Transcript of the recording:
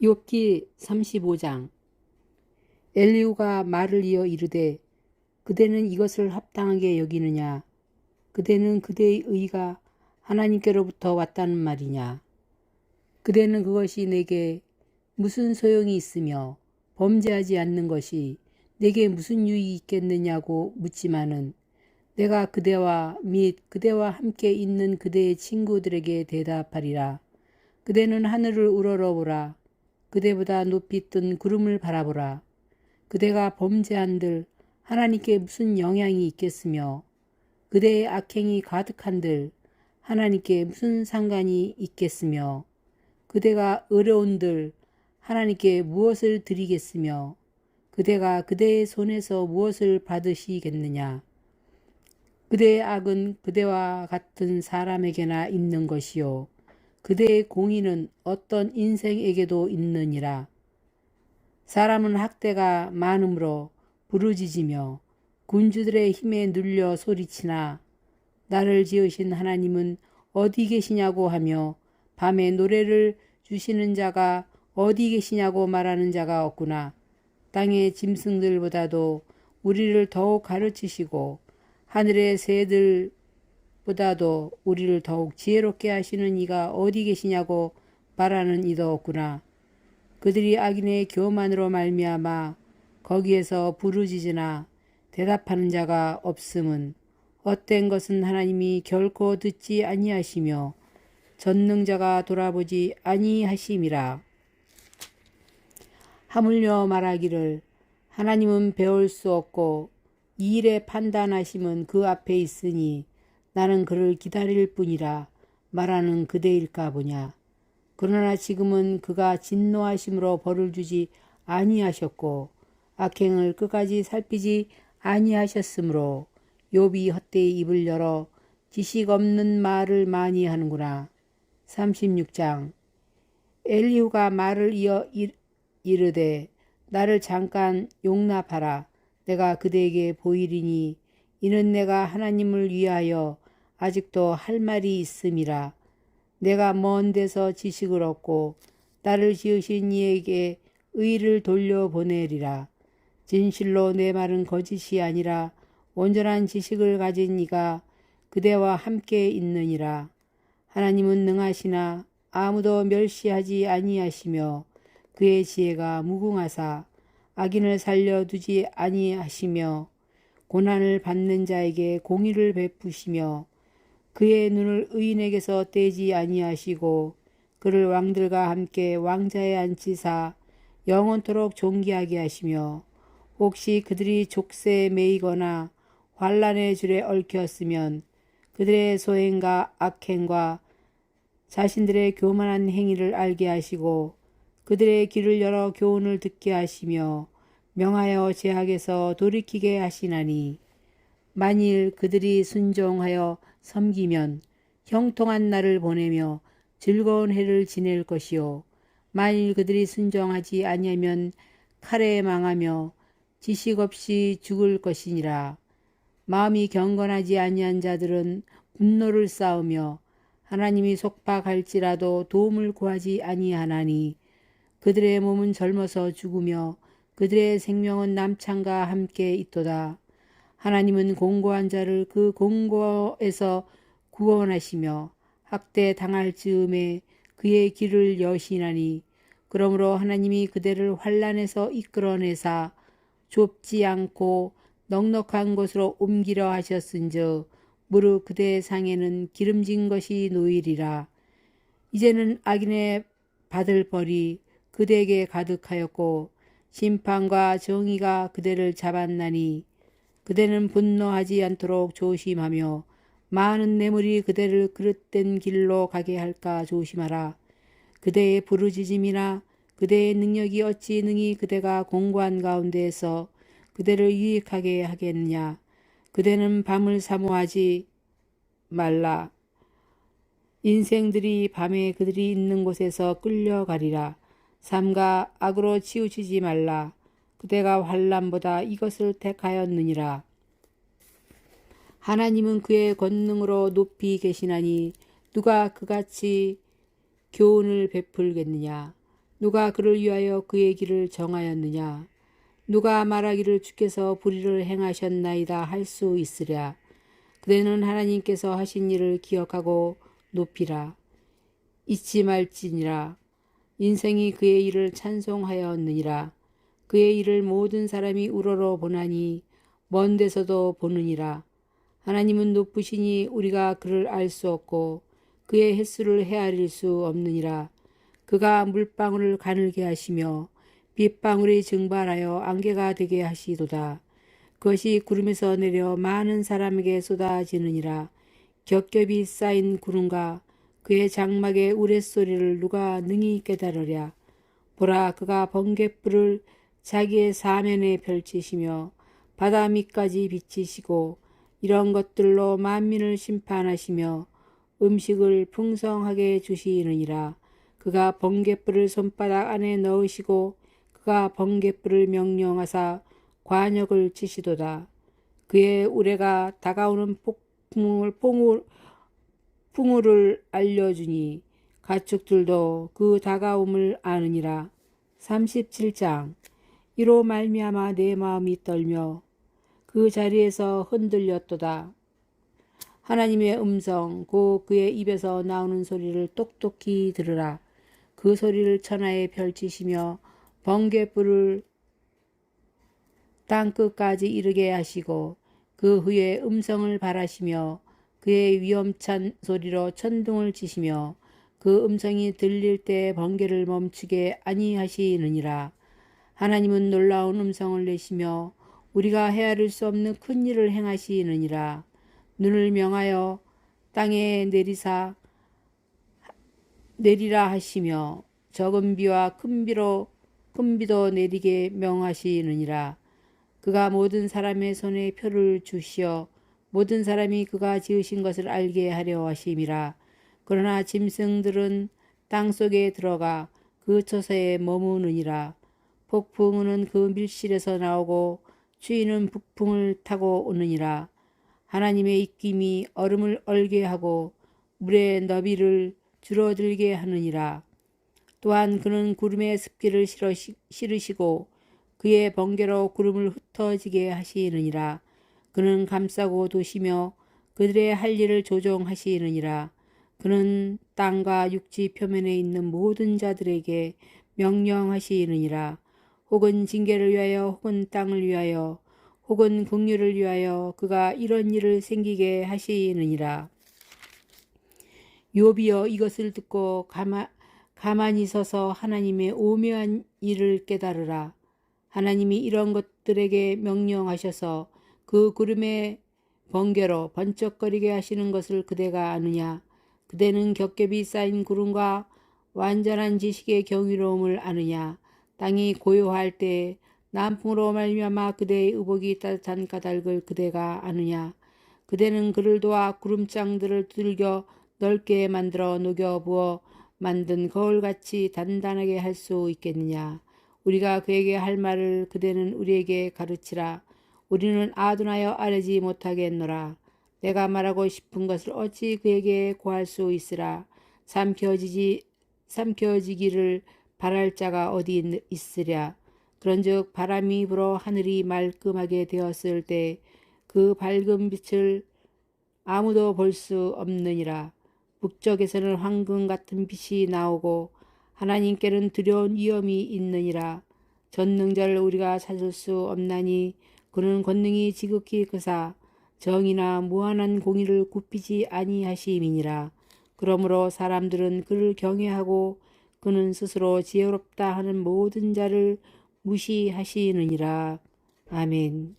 욥기 35장. 엘리우가 말을 이어 이르되 그대는 이것을 합당하게 여기느냐? 그대는 그대의 의가 하나님께로부터 왔다는 말이냐? 그대는 그것이 내게 무슨 소용이 있으며 범죄하지 않는 것이 내게 무슨 유익이 있겠느냐고 묻지만은 내가 그대와 및 그대와 함께 있는 그대의 친구들에게 대답하리라. 그대는 하늘을 우러러보라 그대보다 높이 뜬 구름을 바라보라. 그대가 범죄한들 하나님께 무슨 영향이 있겠으며 그대의 악행이 가득한들 하나님께 무슨 상관이 있겠으며 그대가 어려운들 하나님께 무엇을 드리겠으며 그대가 그대의 손에서 무엇을 받으시겠느냐. 그대의 악은 그대와 같은 사람에게나 있는 것이요. 그대의 공의는 어떤 인생에게도 있느니라. 사람은 학대가 많으므로 부르짖으며 군주들의 힘에 눌려 소리치나 나를 지으신 하나님은 어디 계시냐고 하며 밤에 노래를 주시는 자가 어디 계시냐고 말하는 자가 없구나. 땅의 짐승들보다도 우리를 더욱 가르치시고 하늘의 새들 보다도 우리를 더욱 지혜롭게 하시는 이가 어디 계시냐고 말하는 이도 없구나. 그들이 악인의 교만으로 말미암아 거기에서 부르짖으나 대답하는 자가 없음은 헛된 것은 하나님이 결코 듣지 아니하시며 전능자가 돌아보지 아니하심이라. 하물며 말하기를 하나님은 배울 수 없고 이 일의 판단하심은 그 앞에 있으니 나는 그를 기다릴 뿐이라 말하는 그대일까 보냐. 그러나 지금은 그가 진노하심으로 벌을 주지 아니하셨고 악행을 끝까지 살피지 아니하셨으므로 욥이 헛되이 입을 열어 지식 없는 말을 많이 하는구나. 36장 엘리후가 말을 이어 이르되 나를 잠깐 용납하라. 내가 그대에게 보이리니 이는 내가 하나님을 위하여 아직도 할 말이 있음이라. 내가 먼 데서 지식을 얻고 나를 지으신 이에게 의를 돌려보내리라. 진실로 내 말은 거짓이 아니라 온전한 지식을 가진 이가 그대와 함께 있느니라. 하나님은 능하시나 아무도 멸시하지 아니하시며 그의 지혜가 무궁하사 악인을 살려두지 아니하시며 고난을 받는 자에게 공의를 베푸시며 그의 눈을 의인에게서 떼지 아니하시고 그를 왕들과 함께 왕자에 앉히사 영원토록 존귀하게 하시며 혹시 그들이 족쇄에 매이거나 환란의 줄에 얽혔으면 그들의 소행과 악행과 자신들의 교만한 행위를 알게 하시고 그들의 귀를 열어 교훈을 듣게 하시며 명하여 제약에서 돌이키게 하시나니 만일 그들이 순종하여 섬기면 형통한 날을 보내며 즐거운 해를 지낼 것이요 만일 그들이 순종하지 아니하면 칼에 망하며 지식 없이 죽을 것이니라 마음이 경건하지 아니한 자들은 분노를 쌓으며 하나님이 속박할지라도 도움을 구하지 아니하나니 그들의 몸은 젊어서 죽으며 그들의 생명은 남창과 함께 있도다. 하나님은 공고한 자를 그 공고에서 구원하시며 학대 당할 즈음에 그의 길을 여시나니 그러므로 하나님이 그대를 환란에서 이끌어내사 좁지 않고 넉넉한 곳으로 옮기려 하셨은즉 무릇 그대의 상에는 기름진 것이 놓이리라. 이제는 악인의 받을 벌이 그대에게 가득하였고 심판과 정의가 그대를 잡았나니 그대는 분노하지 않도록 조심하며 많은 뇌물이 그대를 그릇된 길로 가게 할까 조심하라. 그대의 부르짖음이나 그대의 능력이 어찌 능히 그대가 공고한 가운데에서 그대를 유익하게 하겠느냐. 그대는 밤을 사모하지 말라. 인생들이 밤에 그들이 있는 곳에서 끌려가리라. 삼가 악으로 치우치지 말라. 그대가 환란보다 이것을 택하였느니라. 하나님은 그의 권능으로 높이 계시나니 누가 그같이 교훈을 베풀겠느냐. 누가 그를 위하여 그의 길을 정하였느냐? 누가 말하기를 주께서 불의를 행하셨나이다 할 수 있으랴. 그대는 하나님께서 하신 일을 기억하고 높이라. 잊지 말지니라. 인생이 그의 일을 찬송하였느니라 그의 일을 모든 사람이 우러러 보나니 먼 데서도 보느니라. 하나님은 높으시니 우리가 그를 알 수 없고 그의 횟수를 헤아릴 수 없느니라. 그가 물방울을 가늘게 하시며 빗방울이 증발하여 안개가 되게 하시도다. 그것이 구름에서 내려 많은 사람에게 쏟아지느니라. 겹겹이 쌓인 구름과 그의 장막의 우레소리를 누가 능히 깨달으랴? 보라 그가 번갯불을 자기의 사면에 펼치시며 바다 밑까지 비치시고 이런 것들로 만민을 심판하시며 음식을 풍성하게 주시느니라. 그가 번갯불을 손바닥 안에 넣으시고 그가 번갯불을 명령하사 관역을 치시도다. 그의 우레가 다가오는 폭풍을 풍울, 풍우를 알려주니 가축들도 그 다가옴을 아느니라. 37장 이로 말미암아 내 마음이 떨며 그 자리에서 흔들렸도다. 하나님의 음성 고 그의 입에서 나오는 소리를 똑똑히 들으라. 그 소리를 천하에 펼치시며 번개불을 땅 끝까지 이르게 하시고 그 후에 음성을 바라시며 그의 위험찬 소리로 천둥을 치시며 그 음성이 들릴 때 번개를 멈추게 아니하시느니라. 하나님은 놀라운 음성을 내시며 우리가 헤아릴 수 없는 큰 일을 행하시느니라. 눈을 명하여 땅에 내리사 내리라 하시며 적은 비와 큰 비로 큰 비도 내리게 명하시느니라. 그가 모든 사람의 손에 표를 주시어 모든 사람이 그가 지으신 것을 알게 하려 하심이라. 그러나 짐승들은 땅 속에 들어가 그 처소에 머무느니라. 폭풍은 그 밀실에서 나오고 추위는 북풍을 타고 오느니라. 하나님의 입김이 얼음을 얼게 하고 물의 너비를 줄어들게 하느니라. 또한 그는 구름의 습기를 실으시고 그의 번개로 구름을 흩어지게 하시느니라. 그는 감싸고 도시며 그들의 할 일을 조종하시느니라. 그는 땅과 육지 표면에 있는 모든 자들에게 명령하시느니라. 혹은 징계를 위하여 혹은 땅을 위하여 혹은 긍휼을 위하여 그가 이런 일을 생기게 하시느니라. 요비여 이것을 듣고 가마, 가만히 서서 하나님의 오묘한 일을 깨달으라. 하나님이 이런 것들에게 명령하셔서 그 구름의 번개로 번쩍거리게 하시는 것을 그대가 아느냐. 그대는 겹겹이 쌓인 구름과 완전한 지식의 경이로움을 아느냐. 땅이 고요할 때 남풍으로 말미암아 그대의 의복이 따뜻한 까닭을 그대가 아느냐. 그대는 그를 도와 구름장들을 두들겨 넓게 만들어 녹여 부어 만든 거울같이 단단하게 할 수 있겠느냐. 우리가 그에게 할 말을 그대는 우리에게 가르치라. 우리는 아둔하여 아뢰지 못하겠노라. 내가 말하고 싶은 것을 어찌 그에게 구할 수 있으라. 삼켜지지 삼켜지기를 바랄 자가 어디 있으랴. 그런즉 바람이 불어 하늘이 말끔하게 되었을 때 그 밝은 빛을 아무도 볼 수 없느니라. 북쪽에서는 황금 같은 빛이 나오고 하나님께는 두려운 위험이 있느니라. 전능자를 우리가 찾을 수 없나니 그는 권능이 지극히 크사 정의나 무한한 공의를 굽히지 아니하심이니라. 그러므로 사람들은 그를 경외하고 그는 스스로 지혜롭다 하는 모든 자를 무시하시느니라. 아멘.